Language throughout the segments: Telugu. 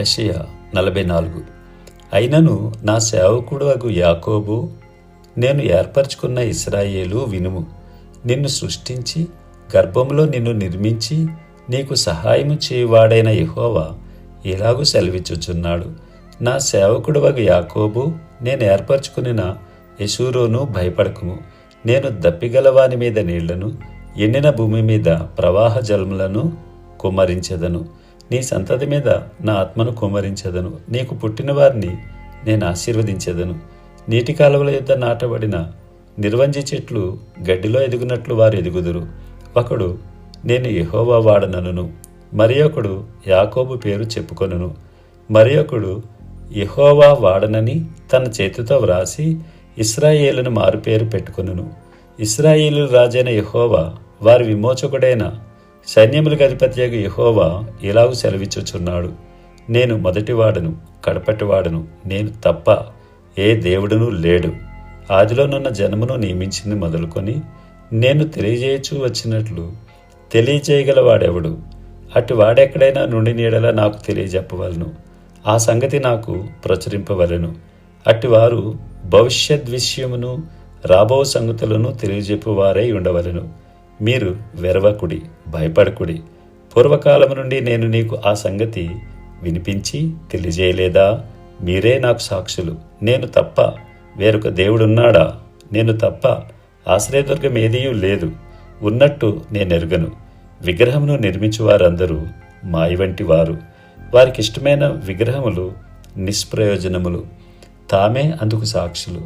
యషయ నలభై నాలుగు అయినను నా సేవకుడు అగు యాకోబు నేను ఏర్పరచుకున్న ఇస్రాయేలు వినుము. నిన్ను సృష్టించి గర్భంలో నిన్ను నిర్మించి నీకు సహాయము చేయువాడైన యహోవా ఇలాగూ సెలవిచ్చుచున్నాడు. నా సేవకుడు వగు యాకోబు నేను ఏర్పరచుకునిన యశూరోను భయపడకుము. నేను దప్పిగలవాని మీద నీళ్ళను ఎండిన భూమి మీద ప్రవాహ జలములను కుమ్మరించెదను. నీ సంతతి మీద నా ఆత్మను కుమ్మరించెదను. నీకు పుట్టిన వారిని నేను ఆశీర్వదించెదను. నీటి కాలువల యొద్ద నాటబడిన నిర్వంజి చెట్లు గడ్డిలో ఎదుగునట్లు వారు ఎదుగుదురు. ఒకడు నేను యహోవా వాడనను. మరి ఒకడు యాకోబు పేరు చెప్పుకొనును. మరి ఒకడు యహోవా వాడనని తన చేతితో వ్రాసి ఇస్రాయేలును మారుపేరు పెట్టుకొనును. ఇస్రాయేలు రాజైన యహోవా వారి విమోచకుడైన సైన్యములకు అధిపత్యగు యహోవా ఇలాగు సెలవిచ్చుచున్నాడు. నేను మొదటివాడను కడపటివాడను నేను తప్ప ఏ దేవుడును లేడు. ఆదిలోనున్న జనమును నియమించింది మొదలుకొని నేను తెలియజేయచూ వచ్చినట్లు తెలియజేయగలవాడెవడు? అటు వాడెక్కడైనా నుండి నీడలా నాకు తెలియజెప్పవలను. ఆ సంగతి నాకు ప్రచురింపవలను. అట్టి వారు భవిష్యత్ విషయమును రాబో సంగతులను తెలియజెప్పువారై ఉండవలను. మీరు వెరవకుడి భయపడకుడి. పూర్వకాలం నుండి నేను నీకు ఆ సంగతి వినిపించి తెలియజేయలేదా? మీరే నాకు సాక్షులు. నేను తప్ప వేరొక దేవుడున్నాడా? నేను తప్ప ఆశ్రయదుర్గం ఏదీయూ లేదు. ఉన్నట్టు నేనెరుగను. విగ్రహమును నిర్మించు వారందరూ మాయి వంటి వారు. వారికి ఇష్టమైన విగ్రహములు నిష్ప్రయోజనములు. తామే అందుకు సాక్షులు.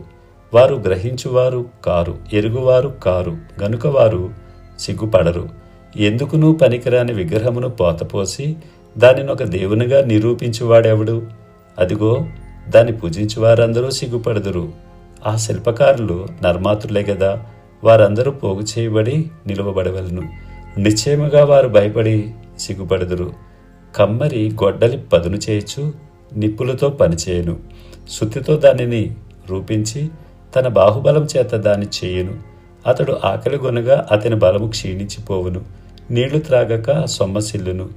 వారు గ్రహించువారు కారు ఎరుగువారు కారు. గనుక వారు సిగ్గుపడరు. ఎందుకునూ పనికిరాని విగ్రహమును పోతపోసి దానిని ఒక దేవునిగా నిరూపించువాడెవడు? అదిగో దాన్ని పూజించువారందరూ సిగ్గుపడదురు. ఆ శిల్పకారులు నర్మాతులే గదా వారందరూ పోగు చేయబడి నిలువబడవలను. నిశ్చయముగా వారు భయపడి సిగ్గుపడదురు. కమ్మరి గొడ్డలి పదును చేయొచ్చు నిప్పులతో పనిచేయను శుద్ధితో దానిని రూపించి తన బాహుబలం చేత దాన్ని చేయను. అతడు ఆకలిగొనగా అతని బలము క్షీణించిపోవును. నీళ్ళు త్రాగక సొమ్మసిల్లును.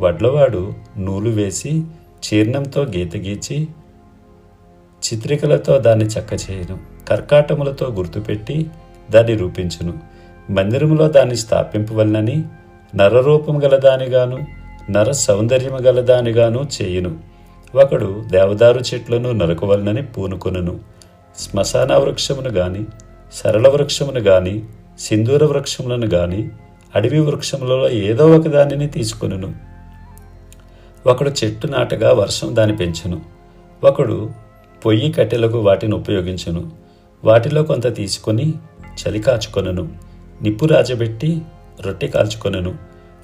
వడ్లవాడు నూలు వేసి చీర్ణంతో గీత గీచి చిత్రికలతో దాన్ని చక్కచేయును. కర్కాటములతో గుర్తుపెట్టి దాన్ని రూపించును. మందిరములో దాన్ని స్థాపింపవలనని నరరూపం గలదానిగాను నర సౌందర్యము గలదానిగాను చేయును. ఒకడు దేవదారు చెట్లను నరకవలనని పూనుకొనును. శ్మశాన వృక్షమును గాని సరళ వృక్షమును గాని సింధూర వృక్షములను గాని అడవి వృక్షములలో ఏదో ఒక దానిని తీసుకొనును. ఒకడు చెట్టు నాటగా వర్షం దాని పెంచును. ఒకడు పొయ్యి కట్టెలకు వాటిని ఉపయోగించును. వాటిలో కొంత తీసుకొని చలి కాచుకొనను. నిప్పు రాజబెట్టి రొట్టె కాల్చుకొనను.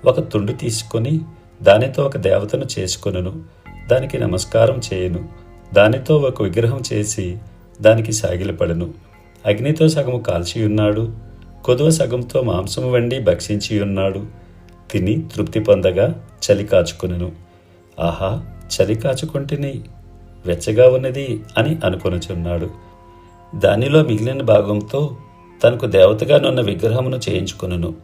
ఒక తుండు తీసుకొని దానితో ఒక దేవతను చేసుకొనను. దానికి నమస్కారం చేయను. దానితో ఒక విగ్రహం చేసి దానికి సాగిలపడను. అగ్నితో సగము కాల్చి ఉన్నాడు కొదువ సగంతో మాంసము వండి భక్షించి ఉన్నాడు తిని తృప్తి పొందగా చలి కాచుకొనెను. ఆహా చలి కాచుకుంటేని వెచ్చగా ఉన్నది అని అనుకొనుచున్నాడు. దానిలో మిగిలిన భాగంతో తనకు దేవతగానున్న విగ్రహమును చేయించుకొనును.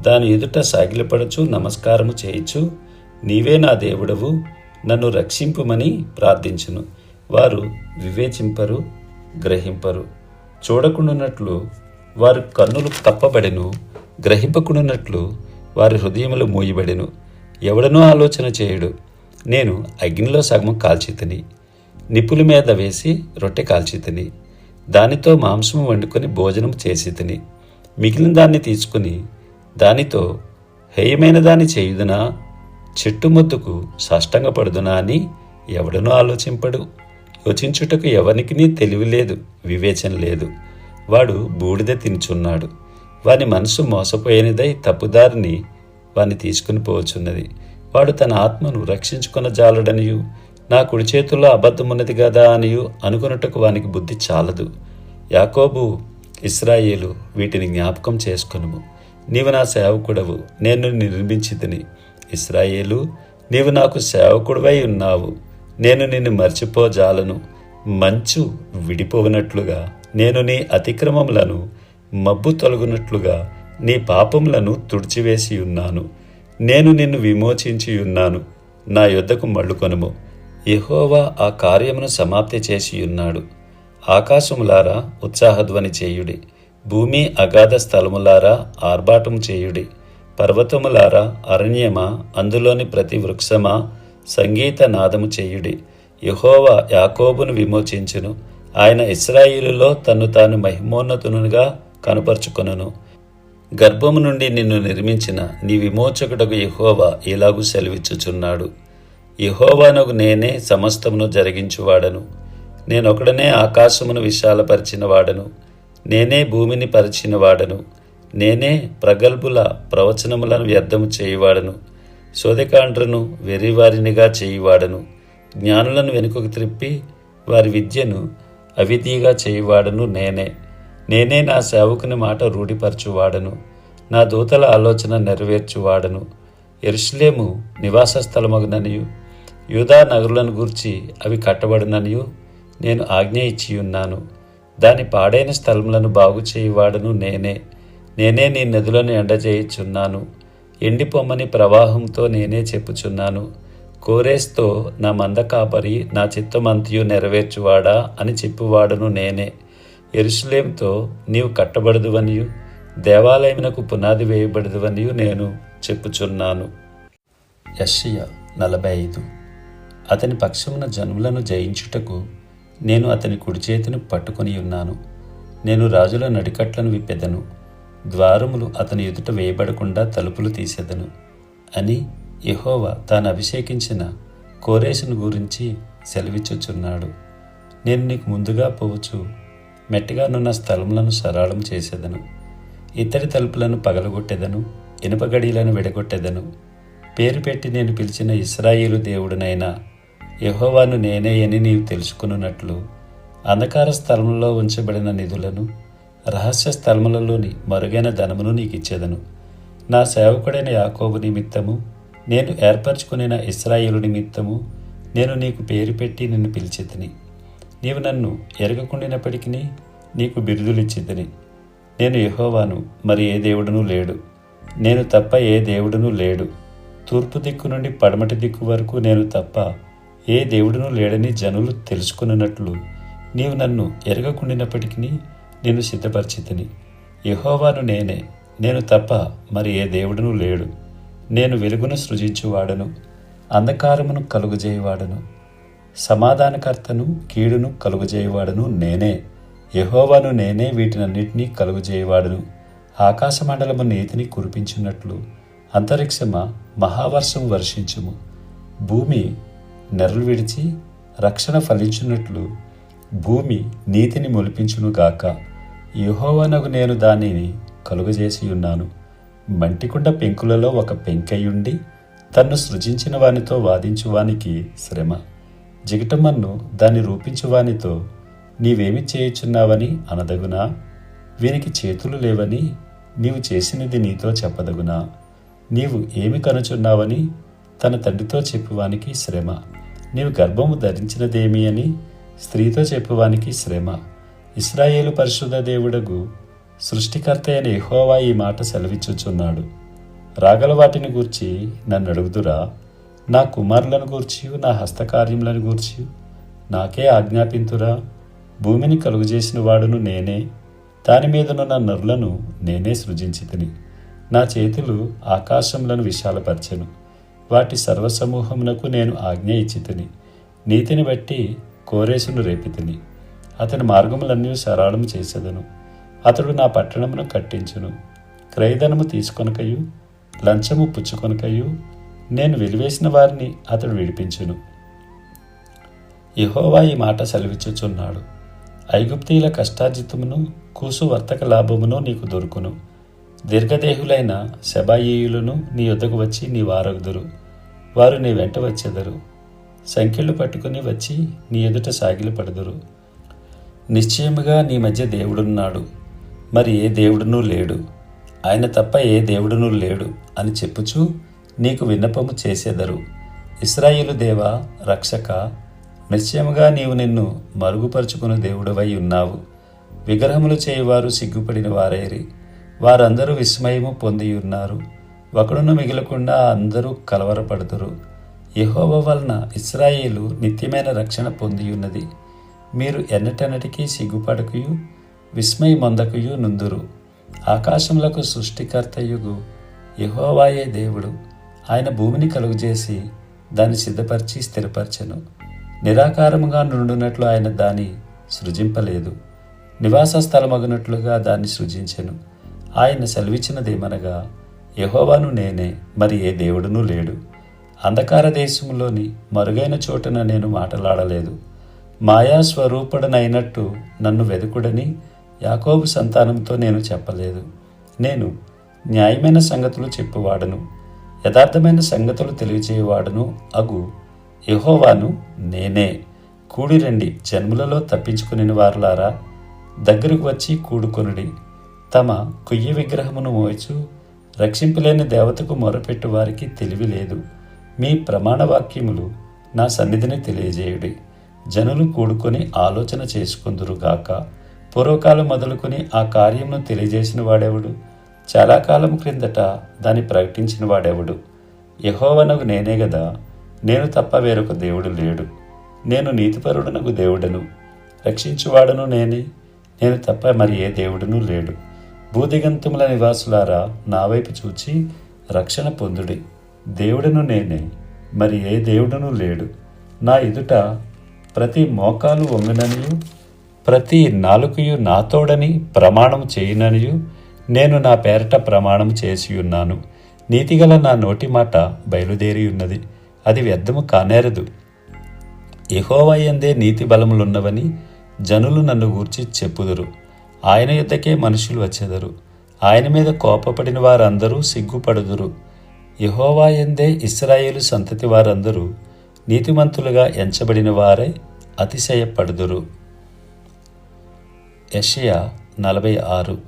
దాని ఎదుట సాగిలపడచు నమస్కారము చేయించు నీవే నా దేవుడవు నన్ను రక్షింపుమని ప్రార్థించును. వారు వివేచింపరు గ్రహింపరు. చూడకుండానట్లు వారి కన్నులు కప్పబడెను గ్రహింపకుండానట్లు వారి హృదయములు మూయబడెను. ఎవడనో ఆలోచన చేయడు. నేను అగ్నిలో సగం కాల్చితిని నిప్పుల మీద వేసి రొట్టె కాల్చితిని దానితో మాంసము వండుకొని భోజనం చేసి తిని మిగిలిన దాన్ని తీసుకుని దానితో హేయమైన దాన్ని చేయుదునా? చెట్టు ముద్దుకు సాష్టంగపడుదునా అని ఎవడనూ ఆలోచింపడు. యోచించుటకు ఎవరికి తెలివి లేదు వివేచన లేదు. వాడు బూడిద తినుచున్నాడు. వాని మనసు మోసపోయినదై తప్పుదారిని వాని తీసుకుని పోవచ్చున్నది వాడు తన ఆత్మను రక్షించుకున్న జాలడనియు నా కుడి చేతుల్లో అబద్ధమున్నది కదా అనియు అనుకున్నట్టుకు వానికి బుద్ధి చాలదు. యాకోబు ఇస్రాయేలు వీటిని జ్ఞాపకం చేసుకునుము. నీవు నా సేవకుడవు నేను నిర్మించితిని ఇస్రాయేలు నీవు నాకు సేవకుడివై ఉన్నావు. నేను నిన్ను మర్చిపోజాలను మంచు విడిపోవునట్లుగా నేను నీ అతిక్రమములను మబ్బు తొలగునట్లుగా నీ పాపములను తుడిచివేసి ఉన్నాను. నేను నిన్ను విమోచించి ఉన్నాను. నా యొద్దకు మళ్ళుకొనుము యహోవా ఆ కార్యమును సమాప్తి చేసి ఉన్నాడు. ఆకాశములారా ఉత్సాహధ్వని చేయుడి. భూమి అగాధ స్థలములారా ఆర్భాటం చేయుడి. పర్వతములారా అరణ్యమా అందులోని ప్రతి వృక్షమా సంగీత నాదము చేయుడి. యహోవా యాకోబును విమోచించును. ఆయన ఇస్రాయిలులో తన్ను తాను మహిమోన్నతునుగా కనపరుచుకొనును. గర్భము నుండి నిన్ను నిర్మించిన నీ విమోచకుడకు యహోవా ఇలాగూ సెలవిచ్చుచున్నాడు. యహోవానకు నేనే సమస్తమును జరిగించువాడను. నేనొకడనే ఆకాశమును విశాలపరిచిన వాడను నేనే భూమిని పరిచిన వాడను నేనే ప్రగల్భుల ప్రవచనములను వ్యర్థము చేయువాడను. శోధకాండ్రను వెర్రివారినిగా చేయువాడను జ్ఞానులను వెనుకకు త్రిప్పి వారి విద్యను అవిధిగా చేయువాడను నేనే. నేనే నా సేవకుని మాట రూఢిపరచువాడను నా దూతల ఆలోచన నెరవేర్చువాడను. ఎరుషులేము నివాస స్థలమగుననియు యూదా నగరులను గూర్చి అవి కట్టబడుననియు నేను ఆజ్ఞ ఇచ్చి ఉన్నాను దాని పాడైన స్థలములను బాగు చేయువాడను నేనే. నేనే నీ నదులను ఎండజేయుచున్నాను. ఎండిపొమ్మని ప్రవాహంతో నేనే చెప్పుచున్నాను. కోరేస్తో నా మంద కాపరి నా చిత్తమంతియు నెరవేర్చువాడా అని చెప్పువాడను నేనే. ఎరుసలేంతో నీవు కట్టబడదువనియు దేవాలయమునకు పునాది వేయబడదువనియు నేను చెప్పుచున్నాను. యషియ నలభై ఐదు అతని పక్షమున జనులను జయించుటకు నేను అతని కుడి చేతిని పట్టుకొని ఉన్నాను నేను రాజుల నడికట్లను విప్పెదను. ద్వారములు అతని ఎదుట వేయబడకుండా తలుపులు తీసేదను అని యహోవా తాను అభిషేకించిన కోరేషన్ గురించి సెలవిచ్చుచున్నాడు. నేను నీకు ముందుగా పోవచ్చు మెట్టగానున్న స్థలములను సరళం చేసేదను. ఇతడి తలుపులను పగలగొట్టెదను ఇనుప గడియలను విడగొట్టెదను. పేరు పెట్టి నేను పిలిచిన ఇస్రాయిలు దేవుడినైనా యహోవాను నేనే అని నీవు తెలుసుకున్నట్లు అంధకార స్థలంలో ఉంచబడిన నిధులను రహస్య స్థలములలోని మరుగైన ధనమును నీకు ఇచ్చేదను నా సేవకుడైన యాకోబు నిమిత్తము నేను ఏర్పరచుకునిన ఇస్రాయేలు నిమిత్తము నేను నీకు పేరు పెట్టి నిన్ను పిలిచితిని నీవు నన్ను ఎరగకుండినప్పటికీ నీకు బిరుదులిచ్చితిని నేను యహోవాను మరి ఏ దేవుడునూ లేడు. నేను తప్ప ఏ దేవుడునూ లేడు. తూర్పు దిక్కు నుండి పడమటి దిక్కు వరకు నేను తప్ప ఏ దేవుడునూ లేడని జనులు తెలుసుకున్నట్లు నీవు నన్ను ఎరగకుండినప్పటికీ నేను సిద్ధపరిచితిని. యహోవాను నేనే. నేను తప్ప మరి ఏ దేవుడునూ లేడు. నేను వెలుగును సృజించువాడను అంధకారమును కలుగుజేయవాడను సమాధానకర్తను కీడును కలుగుజేయవాడను నేనే. యహోవాను నేనే వీటినన్నిటినీ కలుగుజేయవాడను. ఆకాశమండలము నీతిని కురిపించినట్లు అంతరిక్షమ మహావర్షం వర్షించుము. భూమి నెర్రలు విడిచి రక్షణ ఫలించున్నట్లు భూమి నీతిని మొలిపించునుగాక. యుహోవనకు నేను దానిని కలుగజేసి ఉన్నాను. మంటికుండ పెంకులలో ఒక పెంకయ్యుండి తన్ను సృజించిన వానితో వాదించువానికి శ్రమ. జిగటమన్ను దాన్ని రూపించువానితో నీవేమి చేయుచున్నావని అనదగునా? వీనికి చేతులు లేవని నీవు చేసినది నీతో చెప్పదగునా? నీవు ఏమి కనుచున్నావని తన తండ్రితో చెప్పువానికి శ్రమ. నీవు గర్భము ధరించినదేమి అని స్త్రీతో చెప్పువానికి శ్రమ. ఇస్రాయేలు పరిశుద్ధ దేవుడగు సృష్టికర్త అయిన ఎహోవా ఈ మాట సెలవిచ్చుచున్నాడు. రాగల వాటిని గూర్చి నన్ను అడుగుదురా నా కుమారులను గూర్చి నా హస్తకార్యములను గూర్చి నాకే ఆజ్ఞాపింతురా? భూమిని కలుగజేసిన వాడును నేనే. దాని మీదనున్న నరులను నేనే సృజించితిని. నా చేతులు ఆకాశములను విశాలపరచను. వాటి సర్వసమూహమునకు నేను ఆజ్ఞ ఇచ్చితిని. నీతిని బట్టి కోరేసును రేపితిని. అతని మార్గములన్నీ సరళము చేసేదను. అతడు నా పట్టణమును కట్టించును. క్రయధనము తీసుకొనకయు లంచము పుచ్చుకొనకయు నేను వెలివేసిన వారిని అతడు విడిపించును. యహోవా ఈ మాట సెలవిచ్చుచున్నాడు. ఐగుప్తీయుల కష్టార్జితమును కూసు వర్తక లాభమును నీకు దొరుకును. దీర్ఘదేహులైన శబాయియులను నీ యొద్దకు వచ్చి నీ వారగుదురు. వారు నీ వెంట వచ్చెదరు. సంఖ్యలు పట్టుకుని వచ్చి నీ ఎదుట సాగిలు పడదురు నిశ్చయముగా నీ మధ్య దేవుడున్నాడు మరి ఏ దేవుడునూ లేడు. ఆయన తప్ప ఏ దేవుడునూ లేడు అని చెప్పుచూ నీకు విన్నపము చేసేదరు. ఇస్రాయేలు దేవా రక్షక నిశ్చయముగా నీవు నిన్ను మరుగుపరుచుకుని దేవుడవై ఉన్నావు. విగ్రహములు చేయువారు సిగ్గుపడిన వారైరి. వారందరూ విస్మయము పొంది ఉన్నారు ఒకడును మిగలకుండా అందరూ కలవరపడుదురు. యహోవ వలన ఇస్రాయేలు నిత్యమైన రక్షణ పొంది ఉన్నది మీరు ఎన్నటెన్నటికీ సిగ్గుపడకయు విస్మయమందకయు నుందురు. ఆకాశములకు సృష్టికర్తయుగు యహోవాయే దేవుడు. ఆయన భూమిని కలుగజేసి దాన్ని సిద్ధపరిచి స్థిరపరచెను. నిరాకారముగా నుండునట్లు ఆయన దాన్ని సృజింపలేదు. నివాస స్థలమగినట్లుగా దాన్ని సృజించెను. ఆయన సెలవిచ్చినదేమనగా యహోవాను నేనే మరి ఏ దేవుడునూ లేడు. అంధకార దేశంలోని మరుగైన చోటున నేను మాటలాడలేదు. మాయాస్వరూపుడనైనట్టు నన్ను వెదుకుడని యాకోబు సంతానంతో నేను చెప్పలేదు. నేను న్యాయమైన సంగతులు చెప్పువాడను యథార్థమైన సంగతులు తెలియజేయవాడను అగు యహోవాను నేనే. కూడిరండి జన్ములలో తప్పించుకుని వారులారా దగ్గరకు వచ్చి కూడుకొనుడి. తమ కొయ్య విగ్రహమును మోయచు రక్షింపలేని దేవతకు మొరపెట్టు వారికి తెలివి లేదు. మీ ప్రమాణ వాక్యములు నా సన్నిధిని తెలియజేయుడి. జనులు కూడుకొని ఆలోచన చేసుకుందురుగాక పూర్వకాలం మొదలుకొని ఆ కార్యమును తెలియజేసిన వాడెవడు? చాలా కాలం క్రిందట దాన్ని ప్రకటించిన వాడెవడు? యహోవనకు నేనే గదా నేను తప్ప వేరొక దేవుడు లేడు. నేను నీతిపరుడనకు దేవుడను. రక్షించువాడను నేనే నేను తప్ప మరి ఏ దేవుడును లేడు. భూదిగంతముల నివాసులారా నా వైపు చూచి రక్షణ పొందుడి. దేవుడను నేనే మరి ఏ దేవుడును లేడు. నా ఎదుట ప్రతి మోకాలు వంగుననియు ప్రతి నాలుకయు నాతోడని ప్రమాణం చేయుననియు నేను నా పేరట ప్రమాణం చేసి ఉన్నాను నీతిగల నా నోటి మాట బయలుదేరి ఉన్నది అది వ్యర్థము కానేరదు. యహోవయందే నీతి బలములున్నవని జనులు నన్ను గూర్చి చెప్పుదురు. ఆయన యుద్ధకే మనుషులు వచ్చెదరు. ఆయన మీద కోపపడిన వారందరూ సిగ్గుపడుదురు. యహోవాయందే ఇస్రాయేలు సంతతి వారందరూ నీతిమంతులుగా ఎంచబడిన వారే అతిశయపడుదురు. యషయా నలభై ఆరు.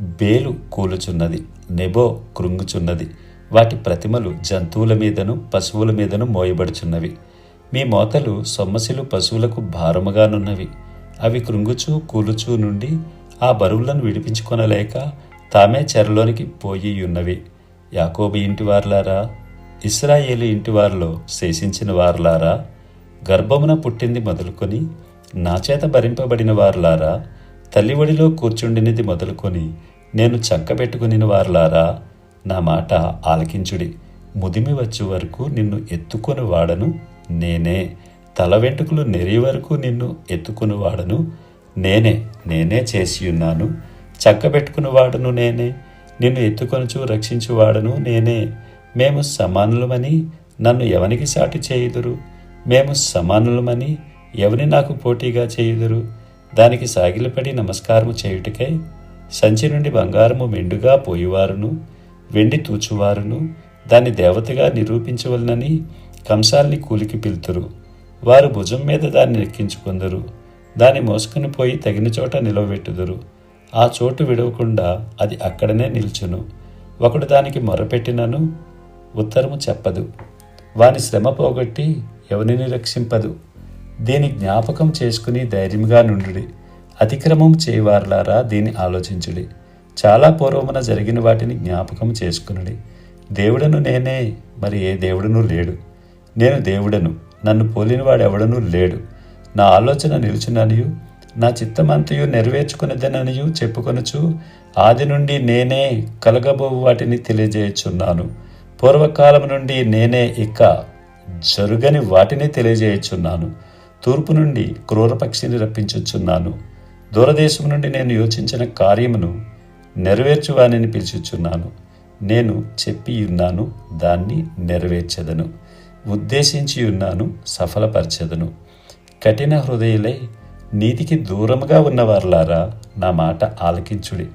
బేలు కూలుచున్నది నెబో కృంగుచున్నది. వాటి ప్రతిమలు జంతువుల మీదను పశువుల మీదను మోయబడుచున్నవి. మీ మోతలు సొమ్మసిలు పశువులకు భారముగానున్నవి. అవి కృంగుచూ కూలుచూ నుండి ఆ బరువులను విడిపించుకొనలేక తామే చెరలోనికి పోయి ఉన్నవి యాకోబు ఇంటి వార్లారా ఇస్రాయేలీ ఇంటి వారిలో శేషించిన వారులారా గర్భమున పుట్టింది మొదలుకొని నా చేత భరింపబడిన వారులారా తల్లివడిలో కూర్చుండినది మొదలుకొని నేను చక్కబెట్టుకుని వారులారా నా మాట ఆలకించుడి. ముదిమి వచ్చే వరకు నిన్ను ఎత్తుకొని వాడను నేనే. తల వెంట్రుకలు నెరి వరకు నిన్ను ఎత్తుకుని వాడను నేనే. నేనే చేసి ఉన్నాను. చక్కబెట్టుకుని వాడను నేనే. నిన్ను ఎత్తుకొనుచు రక్షించువాడను నేనే. మేము సమానులమని నన్ను ఎవనికి సాటి చేయుదురు? మేము సమానులమని ఎవని నాకు పోటీగా చేయుదురు? దానికి సాగిలపడి నమస్కారము చేయుటకై సంచి నుండి బంగారము మెండుగా పోయివారును వెండి తూచువారును దాన్ని దేవతగా నిరూపించవలనని కంసాల్ని కూలికి పిలుతురు. వారు భుజం మీద దాన్ని ఎక్కించుకుందరు దాన్ని మోసుకుని పోయి తగిన చోట నిలవబెట్టుదురు. ఆ చోటు విడవకుండా అది అక్కడనే నిల్చును. ఒకడు దానికి మొరపెట్టినను ఉత్తరము చెప్పదు. వాని శ్రమ పోగొట్టి ఎవరిని రక్షింపదు. దీని జ్ఞాపకం చేసుకుని ధైర్యంగా నుండుడి. అతిక్రమం చేయవారులారా దీన్ని ఆలోచించుడి. చాలా పూర్వమున జరిగిన వాటిని జ్ఞాపకం చేసుకునుడి. దేవుడను నేనే మరి ఏ దేవుడునూ లేడు. నేను దేవుడను నన్ను పోలినవాడెవడనూ లేడు. నా ఆలోచన నిలుచుననియు నా చిత్తమంతయు నెరవేర్చుకునేదననియు చెప్పుకొనుచు ఆది నుండి నేనే కలగబోవు వాటిని తెలియజేయుచున్నాను. పూర్వకాలం నుండి నేనే ఇక జరుగని వాటిని తెలియజేయుచున్నాను. తూర్పు నుండి క్రూరపక్షిని రప్పించుచున్నాను. దూరదేశం నుండి నేను యోచించిన కార్యమును నెరవేర్చువానిని పిలుచుచున్నాను. నేను చెప్పి ఉన్నాను దాన్ని నెరవేర్చెదను. ఉద్దేశించి ఉన్నాను సఫలపరచెదను. కఠిన హృదయులై నీతికి దూరముగా ఉన్నవారులారా నా మాట ఆలకించుడి.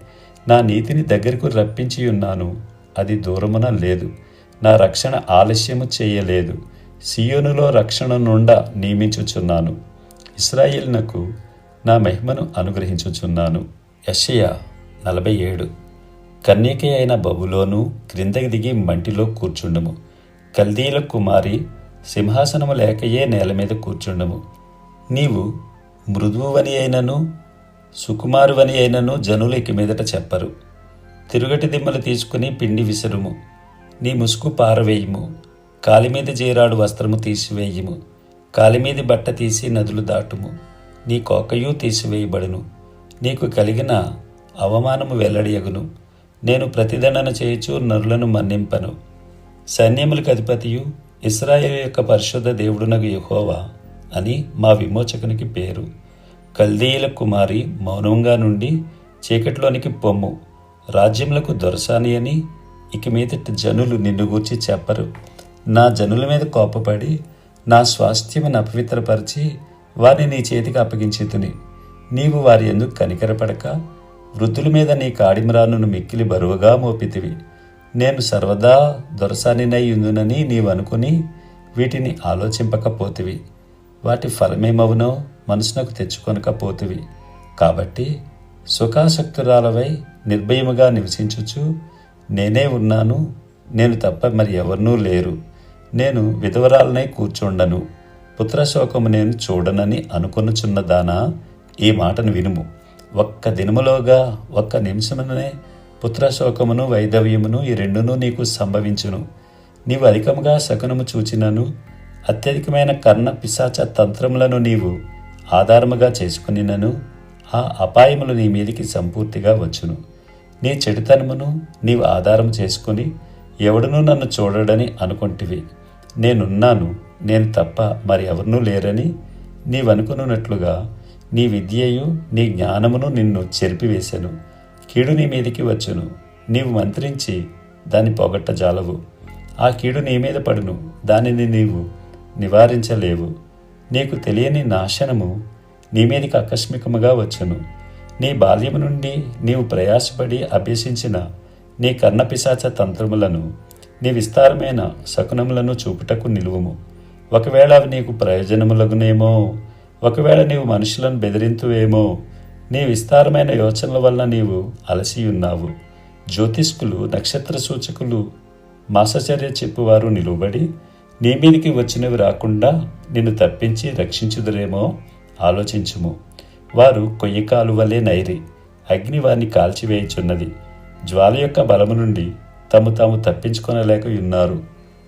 నా నీతిని దగ్గరకు రప్పించి ఉన్నాను అది దూరమున లేదు. నా రక్షణ ఆలస్యము చేయలేదు. సియోనులో రక్షణ నుండా నియమించుచున్నాను. ఇస్రాయిల్నకు నా మహిమను అనుగ్రహించుచున్నాను. యషయ నలభై ఏడు. కన్యక అయిన బబులోను క్రిందకి దిగి మంటిలో కూర్చుండము. కల్దీల కుమారి సింహాసనము లేకయే నేల మీద కూర్చుండము. నీవు మృదువువని అయినను సుకుమారువని అయినను జనులు ఇక మీదట చెప్పరు. తిరుగటి దిమ్మలు తీసుకుని పిండి విసరుము. నీ ముసుగు పారవేయుము. కాలిమీద జీరాడు వస్త్రము తీసివేయుము. కాలిమీది బట్ట తీసి నదులు దాటుము. నీ కోకయు తీసివేయబడును. నీకు కలిగిన అవమానము వెల్లడియగును. నేను ప్రతిదండన చేయుచు నరులను మన్నింపను. సైన్యములకు అధిపతియు ఇస్రాయేల్ యొక్క పరిశుద్ధ దేవుడునగు యహోవా అని మా విమోచకునికి పేరు. కల్దీయుల కుమారి మౌనంగా నుండి చీకట్లోనికి పొమ్ము. రాజ్యములకు దొరసాని అని ఇక మీదట జనులు నిన్ను గూర్చి చెప్పరు. నా జనుల మీద కోపపడి నా స్వాస్థ్యమును అపవిత్రపరిచి వారిని నీ చేతికి అప్పగించితుని. నీవు వారి ఎందుకు కనికరపడక వృద్ధుల మీద నీ కాడిమరానును మిక్కిలి బరువుగా మోపితివి. నేను సర్వదా దొరసానినై ఉందునని నీవు అనుకుని వీటిని ఆలోచింపకపోతివి. వాటి ఫలమేమవునో మనసునకు తెచ్చుకొనకపోతివి. కాబట్టి సుఖాసక్తురాలవై నిర్భయముగా నివసించుచు నేనే ఉన్నాను నేను తప్ప మరి ఎవరినూ లేరు. నేను విధవరాలనే కూర్చుండను. పుత్రశోకము నేను చూడనని అనుకొనుచున్నదానా ఈ మాటను వినుము. ఒక్క దినములోగా ఒక్క నిమిషమునే పుత్రశోకమును వైధవ్యమును ఈ రెండునూ నీకు సంభవించును. నీవు అధికముగా శకునము చూచినను. అత్యధికమైన కర్ణ పిశాచ తంత్రములను నీవు ఆధారముగా చేసుకునినను. ఆ అపాయములు నీ మీదికి సంపూర్తిగా వచ్చును. నీ చెడుతనమును నీవు ఆధారం చేసుకుని ఎవడునూ నన్ను చూడడని అనుకుంటివి. నేనున్నాను నేను తప్ప మరి ఎవరినూ లేరని నీవనుకున్నట్లుగా నీ విద్యయు నీ జ్ఞానమును నిన్ను చెరిపివేశాను కీడు నీ మీదికి వచ్చును. నీవు మంత్రించి దాన్ని పొగట్టజాలవు. ఆ కీడు నీ మీద పడును. దానిని నీవు నివారించలేవు. నీకు తెలియని నాశనము నీ మీదికి ఆకస్మికముగా వచ్చును. నీ బాల్యము నుండి నీవు ప్రయాసపడి అభ్యసించిన నీ కర్ణపిశాచ తంత్రములను నీ విస్తారమైన శకునములను చూపుటకు నిలువుము. ఒకవేళ అవి నీకు ప్రయోజనములగునేమో ఒకవేళ నీవు మనుషులను బెదిరింతువేమో నీ విస్తారమైన యోచనల వల్ల నీవు అలసి ఉన్నావు జ్యోతిష్కులు నక్షత్ర సూచకులు మాసచర్య చెప్పువారు నిలువబడి నీ మీదికి వచ్చినవి రాకుండా నిన్ను తప్పించి రక్షించుదురేమో ఆలోచించుము. వారు కొయ్యకాలు కాలువలే నైరి అగ్ని వారిని కాల్చివేయుచున్నది. జ్వాల యొక్క బలము నుండి తము తాము తప్పించుకొనలేక ఉన్నారు.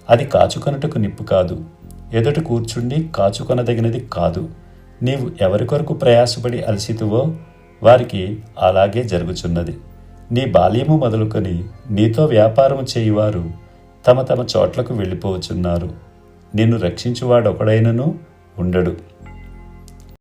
అది కాచుకొనుటకు నిప్పు కాదు. ఎదుట కూర్చుండి కాచుకొనదగినది కాదు. నీవు ఎవరి కొరకు ప్రయాసపడి అలసితువో వారికి అలాగే జరుగుచున్నది. నీ బాల్యము మొదలుకొని నీతో వ్యాపారము చేయువారు తమ తమ చోట్లకు వెళ్ళిపోవచ్చున్నారు నిన్ను రక్షించువాడొకడైనను ఉండడు.